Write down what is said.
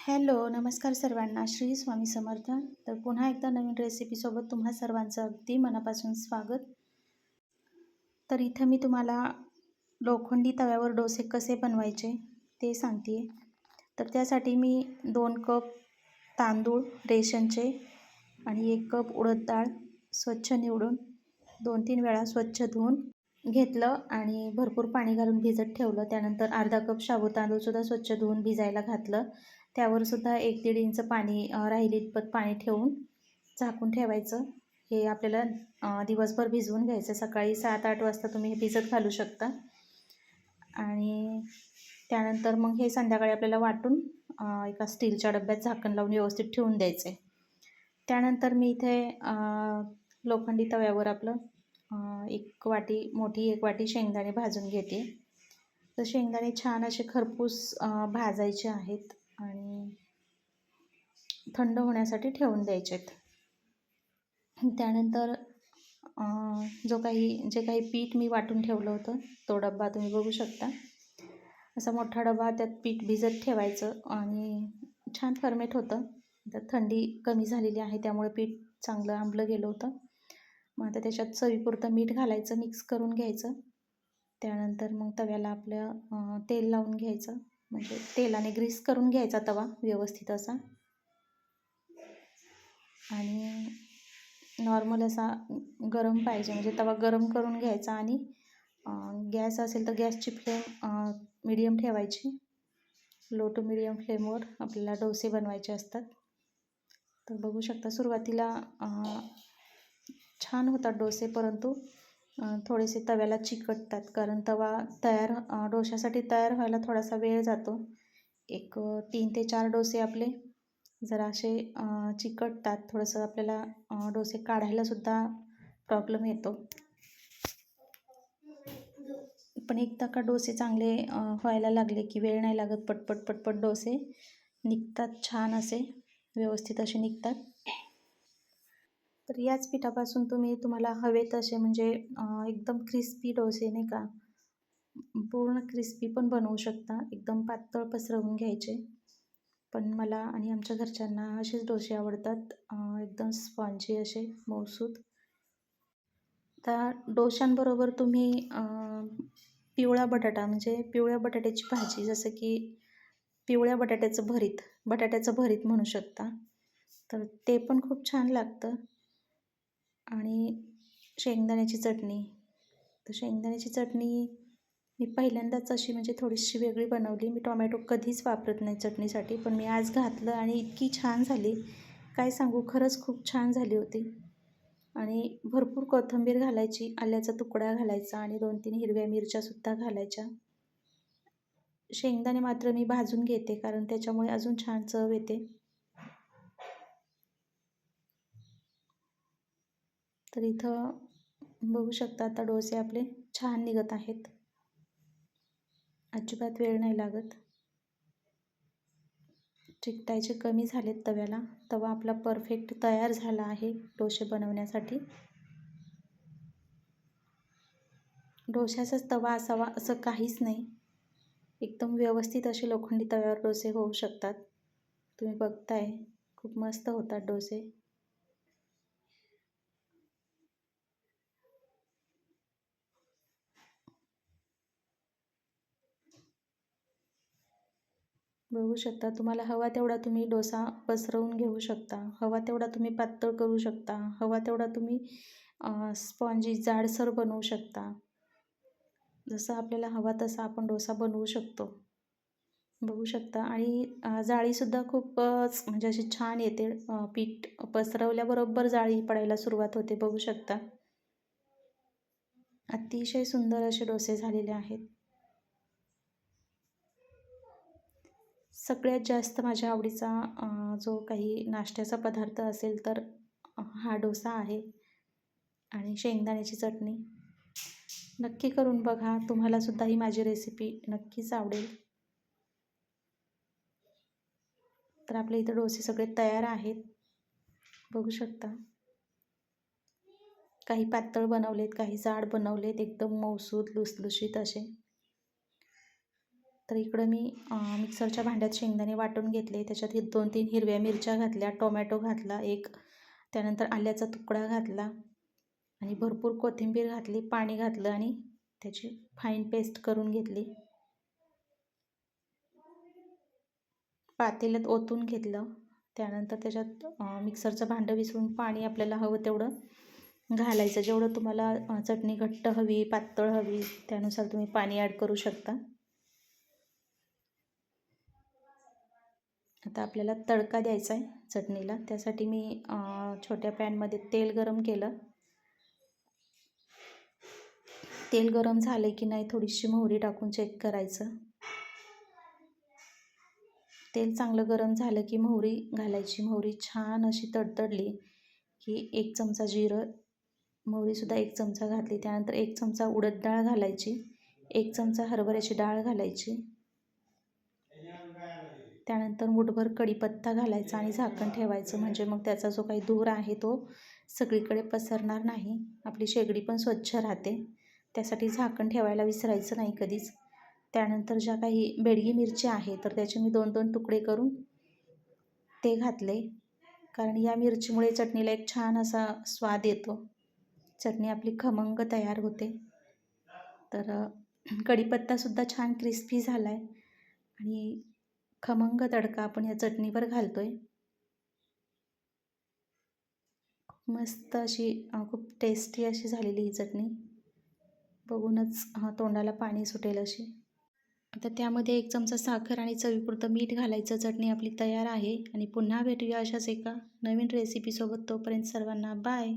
Hello नमस्कार सर्वांना. श्री स्वामी समर्थ. तर पुन्हा एकदा नवीन रेसिपीसोबत तुम्हा सर्वांचं अगदी मनापासून स्वागत. तर इथं मी तुम्हाला लोखंडी तव्यावर डोसे कसे बनवायचे ते सांगते. तर त्यासाठी मी दोन कप तांदूळ रेशनचे आणि एक कप उडद डाळ स्वच्छ निवडून दोन तीन वेळा स्वच्छ धुवून घेतलं आणि भरपूर पाणी घालून भिजत ठेवलं. त्यानंतर अर्धा कप शाबू तांदूळसुद्धा स्वच्छ धुवून भिजायला घातलं. त्यावर सुद्धा एक दीड इंच पाणी राहिली इतपत पाणी ठेवून झाकून ठेवायचं. हे आपल्याला दिवसभर भिजवून घ्यायचं. सकाळी सात आठ वाजता तुम्ही हे भिजत घालू शकता. आणि त्यानंतर मग हे संध्याकाळी आपल्याला वाटून एका स्टीलच्या डब्यात झाकण लावून व्यवस्थित ठेवून द्यायचे त्यानंतर मी इथे लोखंडी तव्यावर आपलं एक वाटी मोठी एक वाटी शेंगदाणे भाजून घेते. तर शेंगदाणे छान असे खरपूस भाजायचे आहेत. आणि थंड होण्यासाठी ठेवून द्यायचे आहेत त्यानंतर जो काही जे काही पीठ मी वाटून ठेवलं होतं तो डब्बा तुम्ही बघू शकता. असा मोठा डबा त्यात पीठ भिजत ठेवायचं आणि छान फर्मेट होतं. त्यात थंडी कमी झालेली आहे त्यामुळे पीठ चांगलं आंबलं गेलं होतं. मग आता त्याच्यात चवीपुरतं मीठ घालायचं मिक्स करून घ्यायचं. त्यानंतर मग तव्याला आपलं तेल लावून घ्यायचं. म्हणजे तेलाने ग्रीस करून घ्यायचा तवा व्यवस्थित असा. आणि नॉर्मल असा गरम पाहिजे म्हणजे तवा गरम करून घ्यायचा आणि गॅस असेल तर गॅसची फ्लेम मिडियम ठेवायची. लो टू मिडियम फ्लेमवर आपल्याला डोसे बनवायचे असतात. तर बघू शकता सुरुवातीला छान होतात डोसे परंतु थोडेसे तव्याला चिकटतात कारण तवा तयार डोशासाठी तयार व्हायला थोडासा वेळ जातो. एक तीन ते चार डोसे आपले जरा असे चिकटतात थोडंसं आपल्याला डोसे काढायलासुद्धा प्रॉब्लेम येतो. पण एकदा का डोसे चांगले व्हायला लागले की वेळ नाही लागत पटपट पटपट डोसे निघतात छान असे व्यवस्थित असे निघतात. तर याच पिठापासून तुम्ही तुम्हाला हवे तसे म्हणजे एकदम क्रिस्पी डोसे नाही का? पूर्ण क्रिस्पी पण बनवू शकता. एकदम पातळ पसरवून घ्यायचे. पण मला आणि आमच्या घरच्यांना असेच डोसे आवडतात. एकदम स्पॉन्जी असे मौसूद त्या डोशांबरोबर तुम्ही पिवळा बटाटा म्हणजे पिवळ्या बटाट्याची भाजी जसं की पिवळ्या बटाट्याचं भरीत बटाट्याचं भरीत म्हणू शकता. तर ते पण खूप छान लागतं. आणि शेंगदाण्याची चटणी. तर शेंगदाण्याची चटणी मी पहिल्यांदाच अशी म्हणजे थोडीशी वेगळी बनवली. मी टोमॅटो कधीच वापरत नाही चटणीसाठी पण मी आज घातलं आणि इतकी छान झाली. काय सांगू खरंच खूप छान झाली होती. आणि भरपूर कोथिंबीर घालायची आल्याचा तुकडा घालायचा आणि दोन तीन हिरव्या मिरच्यासुद्धा घालायच्या. शेंगदाणे मात्र मी भाजून घेते कारण त्याच्यामुळे अजून छान चव येते. तर इथं बघू शकता आता डोसे आपले छान निघत आहेत. अजिबात वेळ नाही लागत. चिकटायचे कमी झालेत तव्याला. तवा आपला परफेक्ट तयार झाला आहे डोसे बनवण्यासाठी. डोशाचाच तवा असावा असं काहीच नाही. एकदम व्यवस्थित असे लोखंडी तव्यावर डोसे होऊ शकतात. तुम्ही बघताय खूप मस्त होतात डोसे. बघू शकता. तुम्हाला हवा तेवढा तुम्ही डोसा पसरवून घेऊ शकता. हवा तेवढा तुम्ही पातळ करू शकता. हवा तेवढा तुम्ही स्पॉन्जी जाडसर बनवू शकता. जसं आपल्याला हवा तसा आपण डोसा बनवू शकतो. बघू शकता. आणि जाळीसुद्धा खूपच म्हणजे अशी छान येते. पीठ पसरवल्याबरोबर जाळी पडायला सुरुवात होते. बघू शकता. अतिशय सुंदर असे डोसे झालेले आहेत. सगळ्यात जास्त माझ्या आवडीचा जो काही नाश्त्याचा पदार्थ असेल तर हा डोसा आहे आणि शेंगदाण्याची चटणी. नक्की करून बघा तुम्हालासुद्धा ही माझी रेसिपी नक्कीच आवडेल. तर आपले इथं डोसे सगळे तयार आहेत. बघू शकता. काही पातळ बनवलेत काही जाड बनवलेत एकदम मौसूद लुसलुशीत असे. तर इकडं मी मिक्सरच्या भांड्यात शेंगदाणे वाटून घेतले. त्याच्यात हे दोन तीन हिरव्या मिरच्या घातल्या टोमॅटो घातला एक त्यानंतर आल्याचा तुकडा घातला आणि भरपूर कोथिंबीर घातली पाणी घातलं आणि त्याची फाईन पेस्ट करून घेतली. पातेल्यात ओतून घेतलं. त्यानंतर त्याच्यात मिक्सरचं भांडं विसरून पाणी आपल्याला हवं तेवढं घालायचं. जेवढं तुम्हाला चटणी घट्ट हवी पातळ हवी त्यानुसार तुम्ही पाणी ॲड करू शकता. आता आपल्याला तडका द्यायचा आहे चटणीला. त्यासाठी मी छोट्या पॅनमध्ये तेल गरम केलं. तेल गरम झाले की नाही थोडीशी मोहरी टाकून चेक करायचं. तेल चांगलं गरम झालं की मोहरी घालायची. मोहरी छान अशी तडतडली की एक चमचा जिरं मोहरीसुद्धा एक चमचा घातली. त्यानंतर एक चमचा उडद डाळ घालायची. एक चमचा हरभऱ्याची डाळ घालायची. त्यानंतर मुठभर कढीपत्ता घालायचा आणि झाकण ठेवायचं. म्हणजे मग त्याचा जो काही धूर आहे तो सगळीकडे पसरणार नाही. आपली शेगडी पण स्वच्छ राहते. त्यासाठी झाकण ठेवायला विसरायचं नाही कधीच. त्यानंतर ज्या काही बेडगी मिरच्या आहे तर त्याचे मी दोन दोन तुकडे करून ते घातले. कारण या मिरचीमुळे चटणीला एक छान असा स्वाद येतो. चटणी आपली खमंग तयार होते. तर कढीपत्तासुद्धा छान क्रिस्पी झाला आहे आणि खमंग तडका आपण या चटणीवर घालतो आहे मस्त अशी खूप टेस्टी अशी झालेली ही चटणी. बघूनच तोंडाला पाणी सुटेल अशी. आता त्यामध्ये एक चमचा साखर आणि चवीपुरतं मीठ घालायचं. चटणी आपली तयार आहे. आणि पुन्हा भेटूया अशाच एका नवीन रेसिपीसोबत तोपर्यंत सर्वांना बाय